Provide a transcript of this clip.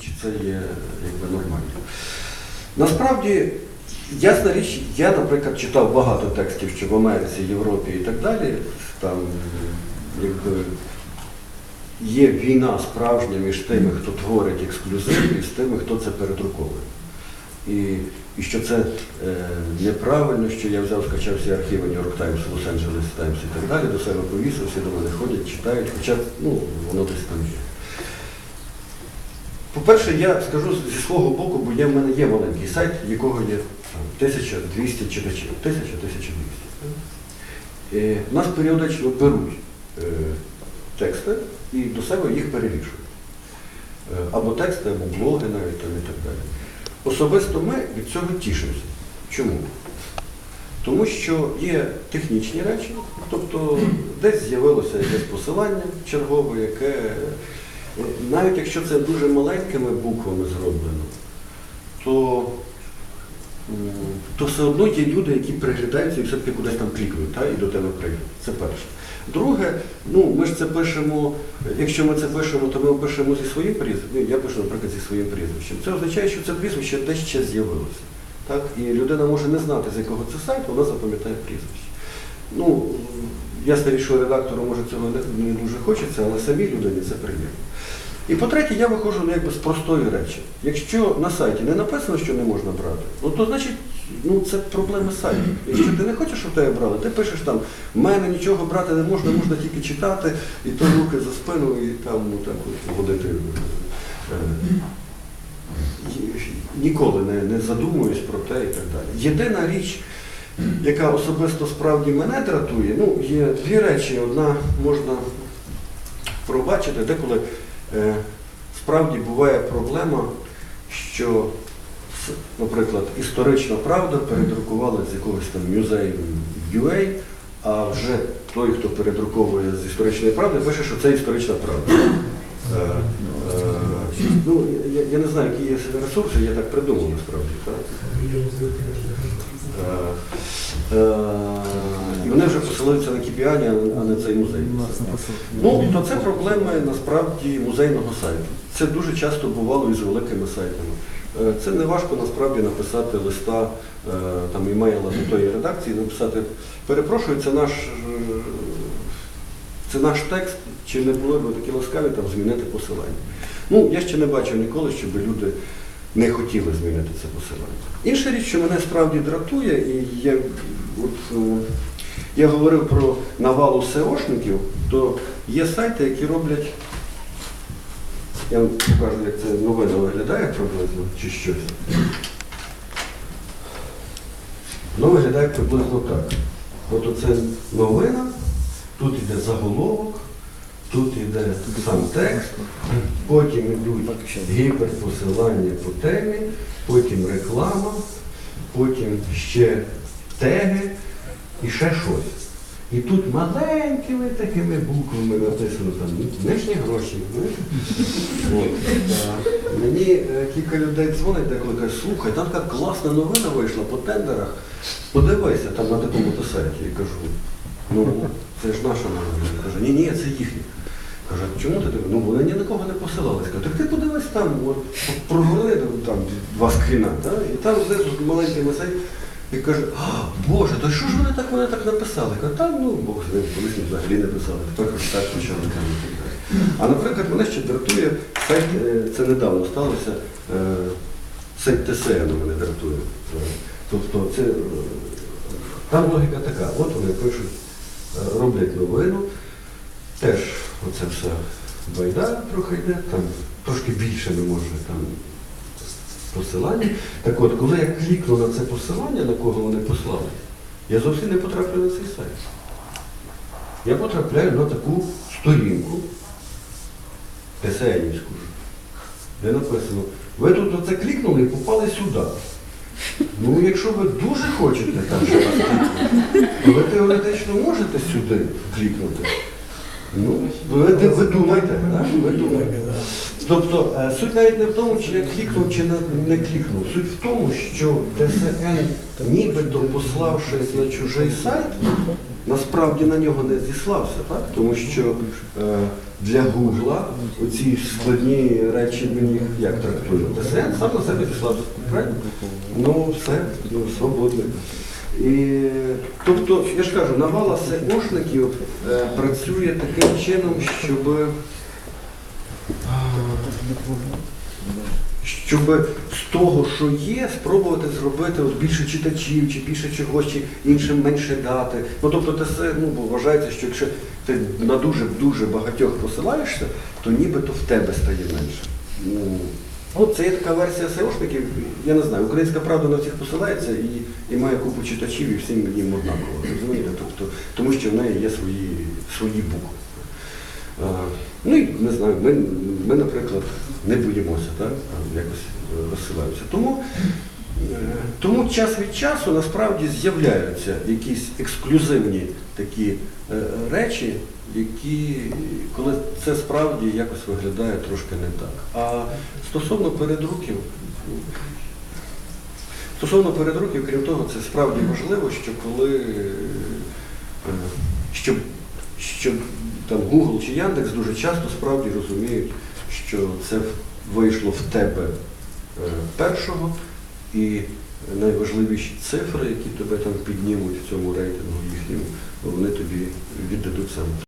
чи це є якби нормально. Насправді, ясна річ, я, наприклад, читав багато текстів, що в Америці, Європі і так далі, там якби є війна справжня між тими, хто творить ексклюзив, і з тими, хто це передруковує. І, і що це е, неправильно, що я взяв, скачав всі архіви Нью-Йорк Таймс, Лос-Анджелес Таймс і так далі, до себе повісив, всі до мене ходять, читають, хоча ну, воно десь там є. По-перше, я скажу зі свого боку, бо є, в мене є маленький сайт, якого є там, 1200 читачів. 1000-1200. Е, Нас періодично беруть е, тексти і до себе їх перевішують. Е, Або тексти, або блоги навіть там, і так далі. Особисто ми від цього тішимося. Чому? Тому що є технічні речі, тобто десь з'явилося якесь посилання чергове, яке, навіть якщо це дуже маленькими буквами зроблено, то, то все одно є люди, які приглядаються і все-таки кудись там клікають та, і до тебе прийдуть. Це перше. Друге, ну ми ж це пишемо, якщо ми це пишемо, то ми пишемо зі своїм прізвищем. Я пишу, наприклад, зі своїм прізвищем. Це означає, що це прізвище десь ще з'явилося. Так? І людина може не знати, з якого це сайту, вона запам'ятає прізвище. Ну, ясна річ, що редактору може цього не, не дуже хочеться, але самій людині це приємно. І по-третє, я виходжу ну, якби з простої речі. Якщо на сайті не написано, що не можна брати, ну то значить ну, це проблеми сайту. Якщо ти не хочеш, щоб тебе брали, ти пишеш там, в мене нічого брати не можна, можна тільки читати, і то руки за спину, і там ну, так от, водити. е, Ніколи не, не задумуюсь про те і так далі. Єдина річ, яка особисто справді мене дратує, ну, є дві речі. Одна можна пробачити, деколи е, справді буває проблема, що, наприклад, історична правда передрукувала з якогось там музею UA, а вже той, хто передруковує з історичної правди, пише, що це історична правда. Е, е, ну, я, я не знаю, які є ресурси, я так придумав насправді. Так? Е, е, і вони вже посилаються на Кіпіані, а не цей музей. Ну, то це проблеми насправді музейного сайту. Це дуже часто бувало і з великими сайтами. Е, Це не важко насправді написати листа там, імейла до тої редакції, написати, перепрошую, це наш, це наш текст, чи не були б такі ласкаві там змінити посилання. Ну, я ще не бачив ніколи, щоб люди не хотіли змінити це посилання. Інша річ, що мене справді дратує, і я, от, е, я говорив про навалу SEOшників, то є сайти, які роблять, я вам покажу, як це новина виглядає приблизно, чи щось. Воно виглядає приблизно так. От оце новина, тут йде заголовок, тут йде сам текст, потім йдуть гіперпосилання по темі, потім реклама, потім ще теги і ще щось. І тут маленькими такими буквами написано там нижні гроші. А, Мені е, кілька людей дзвонить, деколи кажуть, слухай, там така класна новина вийшла по тендерах. Подивися там на такому то сайті. Я кажу, ну це ж наша. Він каже, ні, ні, це їхня. Каже, чому ти? Ну вони ні на кого не посилались. Кажу, так ти подивись там, от прогорни там два скріна, та? і там знизу маленький сайт. І каже, а, Боже, то що ж вони так вони так написали? Кажу, та ну Бог з ним, колись взагалі не писали, тепер хоч так почали казати. А наприклад, мене ще дратує сайт, е, це недавно сталося, е, сайт ТСН мене дратує. Тобто це е, там логіка така, от вони пишуть, роблять новину, теж оце все байда трохи йде, там трошки більше не може там посилання. Так от, коли я клікну на це посилання, на кого вони послали, я зовсім не потраплю на цей сайт. Я потрапляю на таку сторінку ТСНівську, де написано, ви тут оце клікнули і попали сюди. Ну, якщо ви дуже хочете там що клікнути, то ви теоретично можете сюди клікнути. Ну, ви, ви думайте, так? ви думайте. Тобто е, суть навіть не в тому, чи я клікнув, чи не, клікнув. Суть в тому, що ТСН, нібито пославшись на чужий сайт, насправді на нього не зіслався, так? тому що е, для Гугла оці складні речі їх як трактує. ТСН сам на себе пішла правильно? Ну, все, ну, свободно. І, тобто, я ж кажу, навала СЕОшників е, працює таким чином, щоб щоб з того, що є, спробувати зробити от більше читачів, чи більше чогось, чи іншим менше дати. Ну тобто це все ну, бо вважається, що якщо ти на дуже дуже багатьох посилаєшся, то нібито в тебе стає менше. От це є така версія SEOшників, я не знаю, українська правда на всіх посилається і, і має купу читачів, і всім їм однаково. Розумієте? Тобто, тому що в неї є свої, свої букви. А, Ну і не знаю, ми, ми наприклад, не боїмося, так? якось е, розсилаємося. Тому, тому час від часу насправді з'являються якісь ексклюзивні такі е, речі, які, коли це справді якось виглядає трошки не так. А стосовно передруків, стосовно передруків, крім того, це справді важливо, що коли е, щоб, щоб там Google чи Яндекс дуже часто справді розуміють, що це вийшло в тебе е, першого, і найважливіші цифри, які тебе там піднімуть в цьому рейтингу їхньому, вони тобі віддадуть саме.